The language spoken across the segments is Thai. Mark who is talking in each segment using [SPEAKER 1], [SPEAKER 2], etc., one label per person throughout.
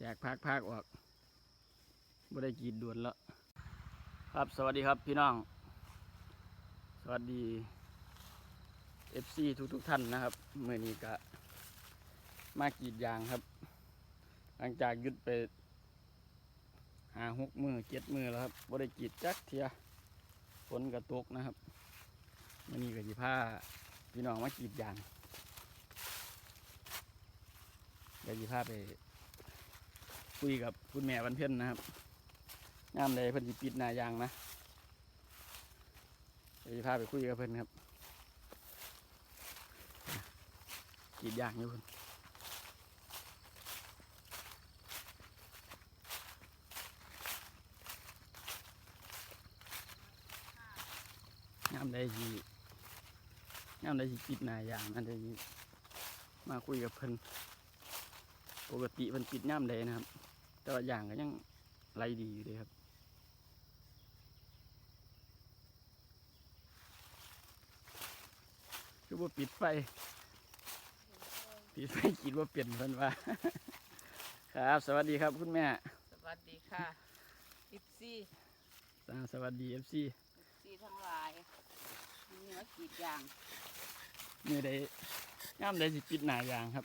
[SPEAKER 1] แตกพักพักออกบ่ได้กีดด่วนแล้ว ครับสวัสดีครับพี่น้อง สวัสดี FC ทุกทุกๆท่านนะครับเมื่อนี้ก็มากีดยางครับ หลังจากยุดไปหาหกมือเจ็ดมือแล้วครับบ่ได้กีดจักเทียฝนกระตกนะครับมื่อนี้ก็สิพาพี่น้องมากีดยางเดี๋ยวสิพาไป คุยกับคุณแม่วันเพ็ญนนะครับงามใดเพิ่นสิปิดนายางนะเดี๋ยวจะพาไปคุยกับเพิ่นครับกีดยางอยู่เพิ่นงามใดสิงามใดสิปิดนายางนั่นเดี๋ยวสิมาคุยกับเพิ่นปกติเพิ่นปิดงามใดนะครับ แต่ว่าอย่างก็ยังไรดีอยู่เลยครับ คือว่าปิดไฟ ปิดไฟคิดว่าเปลี่ยนเพิ่นว่า ครับ สวัสดีครับคุณแม่
[SPEAKER 2] สวัสดีค่ะอิปซี่
[SPEAKER 1] อ่าสวัสดีเอฟซี
[SPEAKER 2] ซี่ทั้งหลายนี่มากรีดยาง
[SPEAKER 1] นี่ได้ย่ามได้สิปิดหน้ายางครับ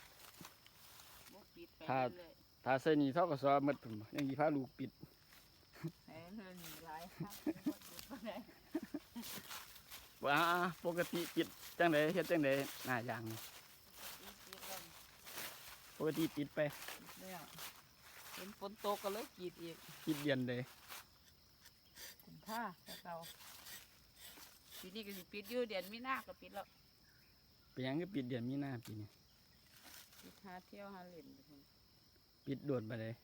[SPEAKER 2] บุกปิดไป
[SPEAKER 1] ครับ
[SPEAKER 2] เรื่อย
[SPEAKER 1] ถ้าใส่นี่เท่ากับซอหมดผมยังยีพาลูกปิด
[SPEAKER 2] ๆให้เงินหลายค่ะบ่ได้
[SPEAKER 1] ว่าปกติปิดจังไดเฮ็ดจังไดหน้ายางนี่
[SPEAKER 2] ปิดปิดแล้ว
[SPEAKER 1] ปกติปิดไป
[SPEAKER 2] ปิดแล้วเห็นฝนตกก็เลยกรีดอีก
[SPEAKER 1] ปิดเดือนเลย
[SPEAKER 2] กุมผ้าแต่เก่าปีนี้ก็สิปิดอยู่เดือนมีนาก็ปิดแล้ว
[SPEAKER 1] เป็นหยังก็ปิดเดือนมีนาปีนี้
[SPEAKER 2] ปิดหาเที่ยวหาเล่นไปพุ่น
[SPEAKER 1] ปิดโดวนไปเลย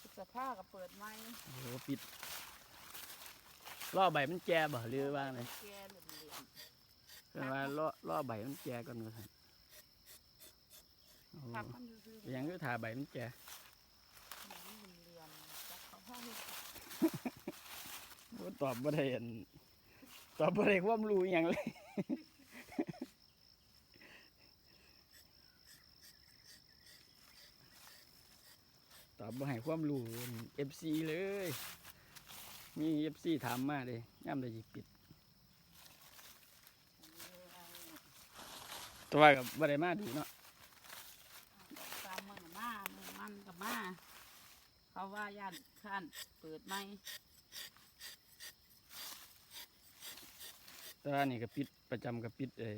[SPEAKER 2] พฤษภาก็เปิดใหม่
[SPEAKER 1] โอ้โหปิดล่อใบมันแก่บ่หรือว่าไง
[SPEAKER 2] แก่เล่น
[SPEAKER 1] เพิ่นว่าล่อล่อใบมันแก่ก่อนว่าซั่นโอ้
[SPEAKER 2] ๆพักมันซื่อ
[SPEAKER 1] เป็นหยังก็ทาใบมันแก่
[SPEAKER 2] ๆมันเรียนจักเขาพาเฮ็ด
[SPEAKER 1] โอ้ตอบบ่ได้อันตอบบ่ได้ความรู้อหย่างเลย อบบ่ให้ความรู้เอฟซีเลย มีเอฟซีถามมาเลยย่ำได้สิปิดแตัวากับบ่ได้มาดูเนาะ
[SPEAKER 2] ตามมือมามือมันกับมา เขาว่าย่านข้านเปิดไหม
[SPEAKER 1] แต่ว่านี่ก็ปิดประจำกับปิดไอ้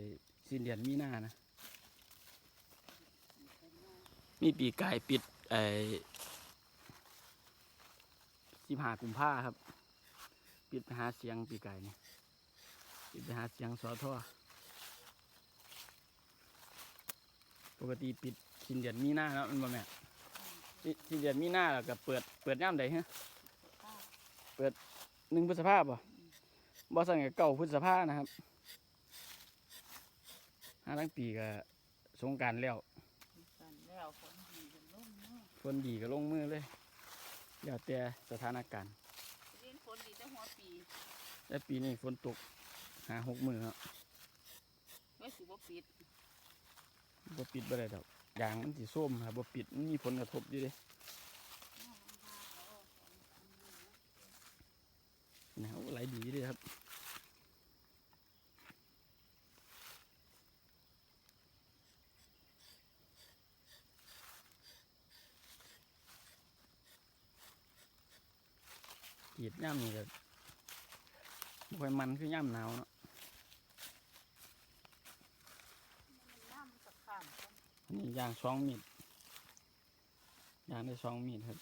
[SPEAKER 1] สิ้นเดือนมีนานะ มีปีกายปิดไอ้ สิบหากุมภาครับ ปิดไปหาเสียงปีไกายนี่ปิดไปหาเสียงสอท่อปกติปิดสิ้นเดือนมีหน้าเนาะมันบ่แม่สิ้นเดือนมีหน้าแล้วก็เปิดเปิดย่ามใดฮะเปิดหนึ่งพฤษภาบ่บ่สั่งกับเก้าพฤษภานะครับห้าทั้งปีก็สงการแล้ว
[SPEAKER 2] กันแล้วฝนดีกันลุ่มเนาะ
[SPEAKER 1] ฝนดีก็ลงมือเลย แล้วแต่สถานการณ์
[SPEAKER 2] เรียนฝนดีแต่หัวปี
[SPEAKER 1] แต่ปีนี้ฝนตกหาหกมือครับ
[SPEAKER 2] ไว้สิบ่ปิด
[SPEAKER 1] บ่ปิดบ่ได้ดอกยางมันสิส้มครับบ่ปิดมันมีผลกระทบอยู่เด้นะโอ้ไหลดีเด้ครับ กรีดย่ำนี่ก็บ่ค่อยมันคือย่ำหนาวเนาะ
[SPEAKER 2] น้ำสักข้าม
[SPEAKER 1] อันนี้ยางสองมีดยางได้สองมีดครับ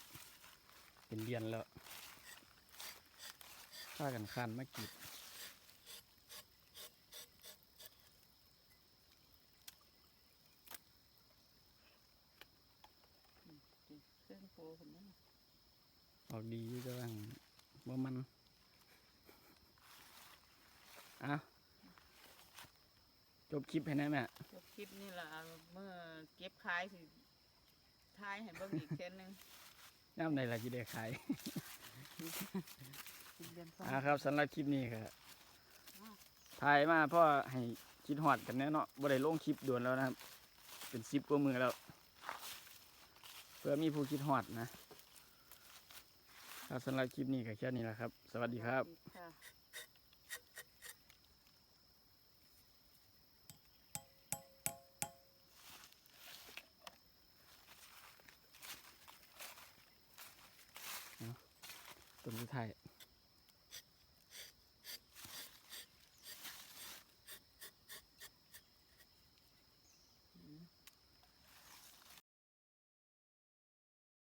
[SPEAKER 1] เป็นเดือนแล้วถ้ากันคันมากรีด
[SPEAKER 2] เครื่องโปรคนนั้นน่ะ
[SPEAKER 1] ออกดีอยู่แต่ว่าว่ามันอะจบคลิปให้ได้แม่
[SPEAKER 2] จบคลิปนี่ล่ะเมื่อเก็บขายสิทายให้เบิ่งอีกเส้นหนึง
[SPEAKER 1] ย่ำใดล่ะจีได้ขาย
[SPEAKER 2] สิเดือนสอง
[SPEAKER 1] อ่าครับสำหรับคลิปนี้ก็ถ่ายมาเพ่อให้คิดหอดกันแน่เนาะบ่ได้ลงคลิปด่วนแล้วนะครับ เป็นซิปกว่ามือแล้ว เพื่อมีผู้คิดฮอดนะ ครับสำหรับคลิปนี้ก็แค่นี้แหละครับ สวัสดีครับ
[SPEAKER 2] ค่ะ
[SPEAKER 1] ต้นสุดท้าย